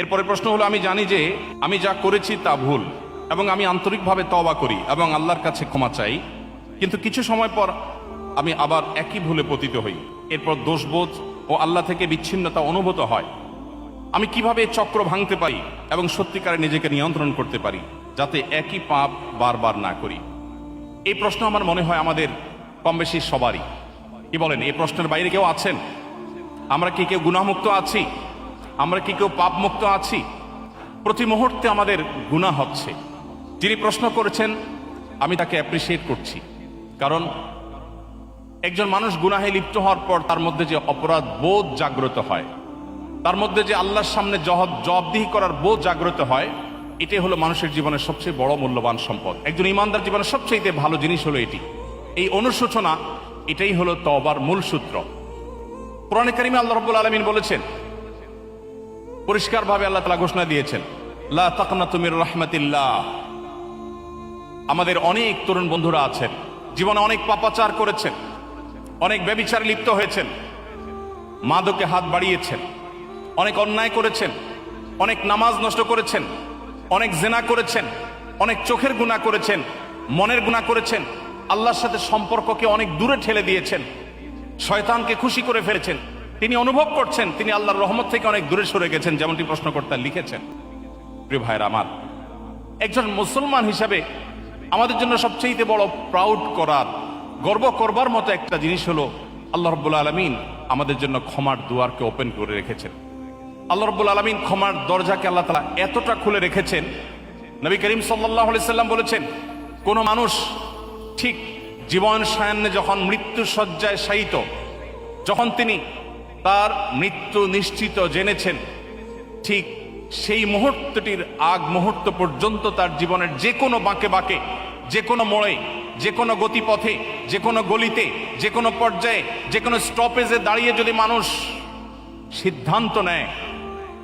এরপরে প্রশ্ন হলো, আমি জানি যে আমি যা করেছি তা ভুল এবং আমি আন্তরিকভাবে তবা করি এবং আল্লাহর কাছে ক্ষমা চাই। কিন্তু কিছু সময় পর আমি আবার একই ভুলে পতিত হই। এরপর দোষবোধ ও আল্লাহ থেকে বিচ্ছিন্নতা অনুভূত হয়। আমি কীভাবে চক্র ভাঙতে পারি এবং সত্যিকারে নিজেকে নিয়ন্ত্রণ করতে পারি, যাতে একই পাপ বারবার না করি? এই প্রশ্ন আমার মনে হয় আমাদের কম বেশি সবারই। কি বলেন, এই প্রশ্নের বাইরে কেউ আছেন? আমরা কি কেউ গুণামুক্ত আছি? আমরা কি কেউ পাপ মুক্ত আছি? প্রতি মুহূর্তে আমাদের গুণা হচ্ছে। যিনি প্রশ্ন করেছেন, আমি তাকে অ্যাপ্রিসিয়েট করছি। কারণ একজন মানুষ গুনাহে লিপ্ত হওয়ার পর তার মধ্যে যে অপরাধ বোধ জাগ্রত হয়, তার মধ্যে যে আল্লাহর সামনে জবাব জবাবদিহি করার বোধ জাগ্রত হয়, এটাই হলো মানুষের জীবনের সবচেয়ে বড় মূল্যবান সম্পদ। একজন ইমানদার জীবনের সবচেয়ে ভালো জিনিস হলো এটি। এই অনুশোচনা, এটাই হলো তবার মূল সূত্র। কোরআনে কারিমে আল্লাহ রব্বুল আলমিন বলেছেন পরিষ্কারভাবে আল্লাহ তালা ঘোষণা দিয়েছেন, লা তুমির রহমাতিল্লাহ। আমাদের অনেক তরুণ বন্ধুরা আছেন, জীবনে অনেক পাপাচার করেছেন, অনেক ব্যবিচার লিপ্ত হয়েছেন, মাদকে হাত বাড়িয়েছেন, অনেক অন্যায় করেছেন, অনেক নামাজ নষ্ট করেছেন, অনেক জেনা করেছেন, অনেক চোখের গুণা করেছেন, মনের গুণা করেছেন, আল্লাহর সাথে সম্পর্ককে অনেক দূরে ঠেলে দিয়েছেন, শয়তানকে খুশি করে ফেলেছেন। তিনি অনুভব করছেন, তিনি আল্লাহর রহমত থেকে অনেক দূরে সরে গেছেন, যেমনটি প্রশ্নকর্তা লিখেছেন। প্রিয় ভাইয়ের আমার, একজন মুসলমান হিসাবে আমাদের জন্য সবচেয়ে বড় প্রাউড করার, গর্ব করবার মতো একটা জিনিস হলো, আল্লাহ রব্বুল আলমিন আমাদের জন্য ক্ষমার দুয়ারকে ওপেন করে রেখেছেন। আল্লাহ রব্বুল আলমিন ক্ষমার দরজাকে আল্লাহ তালা এতটা খুলে রেখেছেন, নবী করিম সাল্লাহ সাল্লাম বলেছেন, কোনো মানুষ ঠিক জীবন সায়ান্নে যখন মৃত্যু সজ্জায় শায়িত, যখন তিনি তার মৃত্যু নিশ্চিত জেনেছেন, ঠিক সেই মুহূর্তটির আগ মুহূর্ত পর্যন্ত তার জীবনের যে কোনো বাঁকে বাঁকে, যে কোনো মোড়ে, যে কোনো গতিপথে, যে কোনো গলিতে, যে কোনো পর্যায়ে, যে কোনো স্টপেজে দাঁড়িয়ে যদি মানুষ সিদ্ধান্ত নেয়,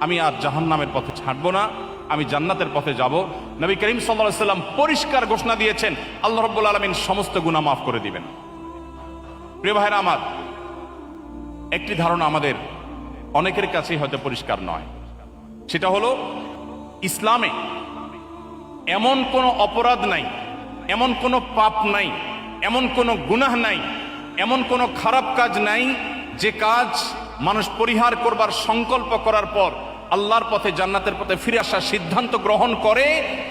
আমি আর জাহান্নামের পথে ছাড়বো না, আমি জান্নাতের পথে যাব। নবী করিম সাল্লাহ সাল্লাম পরিষ্কার ঘোষণা দিয়েছেন, আল্লাহ রব্বুল আলমিন সমস্ত গুণা মাফ করে দিবেন। প্রিয় ভাইরা আমার একটি ধারণা আমাদের অনেকের কাছেই হয়তো পরিষ্কার নয়। সেটা হলো, ইসলামে এমন কোনো অপরাধ নাই, এমন কোনো পাপ নাই, এমন কোনো গুনাহ নাই, এমন কোনো খারাপ কাজ নাই যে কাজ মানুষ পরিহার করবার সংকল্প করার পর আল্লাহর পথে, জান্নাতের পথে ফিরে আসার সিদ্ধান্ত গ্রহণ করে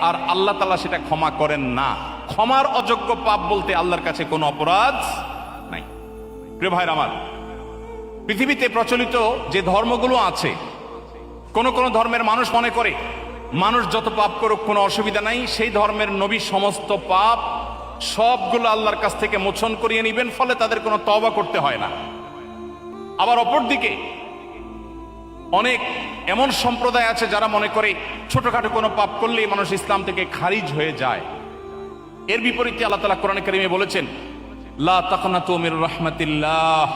আর আল্লাহ তালা সেটা ক্ষমা করেন না। ক্ষমার অযোগ্য পাপ বলতে আল্লাহর কাছে কোনো অপরাধ নাই। প্রিয় ভাইর আমার পৃথিবীতে প্রচলিত যে ধর্মগুলো আছে, কোন কোন ধর্মের মানুষ মনে করে, মানুষ যত পাপ করুক কোনো অসুবিধা নাই, সেই ধর্মের নবী সমস্ত পাপ সবগুলো আল্লাহর কাছ থেকে মোচন করিয়ে নিবেন, ফলে তাদের কোনো তবা করতে হয় না। আবার অপরদিকে, অনেক এমন সম্প্রদায় আছে যারা মনে করে ছোটখাটো কোনো পাপ করলেই মানুষ ইসলাম থেকে খারিজ হয়ে যায়। এর বিপরীতে আল্লাহ তালা কোরআন কারিমে বলেছেন, লা তাকনা তুমির রহমতিল্লাহ।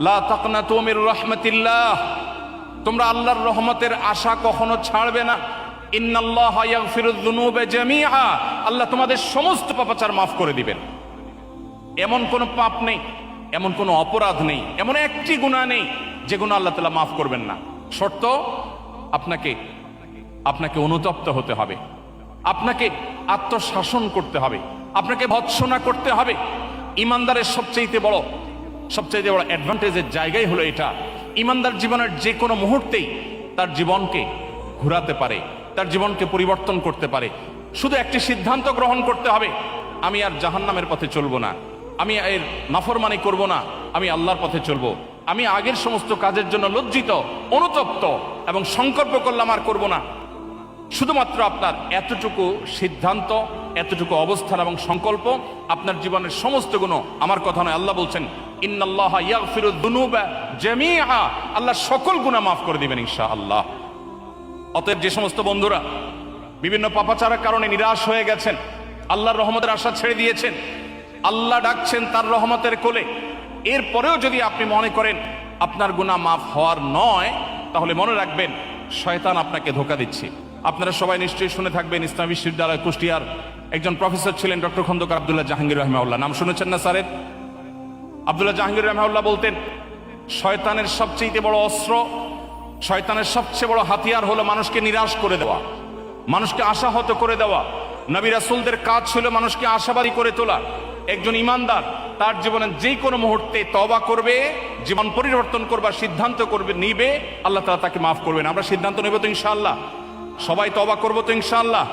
লা তুমির রহমতিল্লাহ। তোমরা আল্লাহর রহমতের আশা কখনো ছাড়বে না। আল্লাহ তোমাদের সমস্ত পাপাচার মাফ করে দিবেন। এমন কোনো পাপ নেই, এমন কোনো অপরাধ নেই, এমন একটি গুনাহ নেই যে গুনাহ আল্লাহ তাআলা মাফ করবেন না। শর্ত, আপনাকে আপনাকে অনুতপ্ত হতে হবে। আপনাকে আত্মশাসন করতে হবে। আপনাকে ভৎসনা করতে হবে। ইমানদারের সবচেয়ে বড় সবচেয়ে বড় অ্যাডভান্টেজের জায়গাই হলো এটা। ইমানদার জীবনের যে কোনো মুহূর্তেই তার জীবনকে ঘোরাতে পারে, তার জীবনকে পরিবর্তন করতে পারে। শুধু একটি সিদ্ধান্ত গ্রহণ করতে হবে, আমি আর জাহান্নামের পথে চলবো না, আমি এর নাফরমানি করব না, আমি আল্লাহর পথে চলবো। আমি আগের সমস্ত কাজের জন্য লজ্জিত, অনুতপ্ত এবং সংকল্প করলাম আর করব না। শুধুমাত্র আপনার এতটুকু সিদ্ধান্ত, এতটুকু অবস্থান এবং সংকল্প, আপনার জীবনের সমস্ত গুণ আমার কথা নয়, আল্লাহ বলছেন ইন্নাল্লাহ ইয়াগফিরুদ দুনুবা জামিআ। আল্লাহ সকল গুনাহ মাফ করে দিবেন ইনশাআল্লাহ। অতএব যে সমস্ত বন্ধুরা, বিভিন্ন পাপাচারের কারণে নিরাশ হয়ে গেছেন, আল্লাহর রহমতের আশা ছেড়ে দিয়েছেন, আল্লাহ ডাকছেন তার রহমতের কোলে। এরপরেও যদি আপনি মনে করেন আপনার গুনাহ মাফ হওয়ার নয়, তাহলে মনে রাখবেন, শয়তান আপনাকে ধোকা দিচ্ছে। আপনারা সবাই নিশ্চয়ই শুনে থাকবেন, ইসলাম বিশ্ববিদ্যালয় কুষ্টিয়ার একজন প্রফেসর ছিলেন ডক্টর খন্দকার আবদুল্লাহ জাহাঙ্গীর রহমাউল্লাহ। নাম শুনেছেন না স্যারের? আবদুল্লাহ জাহাঙ্গীর রহমাউল্লাহ বলতেন, শয়তানের সবচেয়ে বড় অস্ত্র, শয়তানের সবচেয়ে বড় হাতিয়ার হলো মানুষকে নিরাশ করে দেওয়া, মানুষকে আশাহত করে দেওয়া। নবী রাসুলদের কাজ ছিল মানুষকে আশাবাদী করে তোলা। একজন ইমানদার তার জীবনে যে কোনো মুহূর্তে তবা করবে, জীবন পরিবর্তন করবার সিদ্ধান্ত করবে, নিবে, আল্লাহ তাআলা তাকে মাফ করবেন। আমরা সিদ্ধান্ত নেব তো ইনশাআল্লাহ। সবাই তবা করব তো ইনশাআল্লাহ।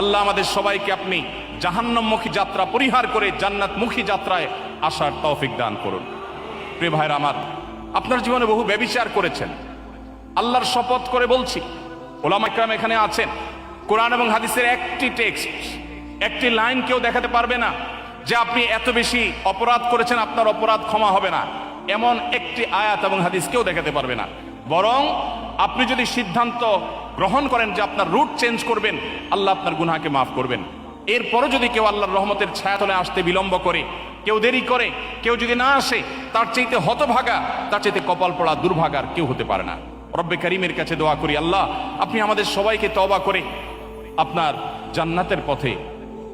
আল্লাহ আমাদের সবাইকে আপনি জাহান্নমুখী যাত্রা, পরিহার করে জান্নাতমুখী যাত্রায় আসার তৌফিক দান করুন। প্রিয় ভাইরা আমার, আপনার জীবনে বহু ব্যবিচার করেছেন। আল্লাহর শপথ করে বলছি, ওলামা ইকরাম এখানে আছেন। কোরআন এবং হাদিসের একটি টেক্সট, একটি লাইন কেউ দেখাতে পারবে না যে আপনি এত বেশি অপরাধ করেছেন, আপনার অপরাধ ক্ষমা হবে না। এমন একটি আয়াত এবং হাদিস কেউ দেখাতে পারবে না। বরং আপনি যদি সিদ্ধান্ত গ্রহণ করেন যে আপনার রুট চেঞ্জ করবেন, আল্লাহ আপনার গুনাহকে মাফ করবেন। এরপরও যদি কেউ আল্লাহর রহমতের ছায়াতলে আসতে বিলম্ব করে কেউ দেরি করে, কেউ যদি না আসে, তার চাইতে হতভাগা, তার চাইতে কপাল পড়া দুর্ভাগার কেউ হতে পারে না। রব্বে করিমের কাছে দোয়া করি, আল্লাহ, আপনি আমাদের সবাইকে তবা করে আপনার জান্নাতের পথে,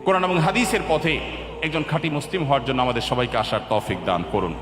কোরআন এবং হাদিসের পথে একজন খাঁটি মুসলিম হওয়ার জন্য আমাদের সবাইকে আসার তৌফিক দান করুন।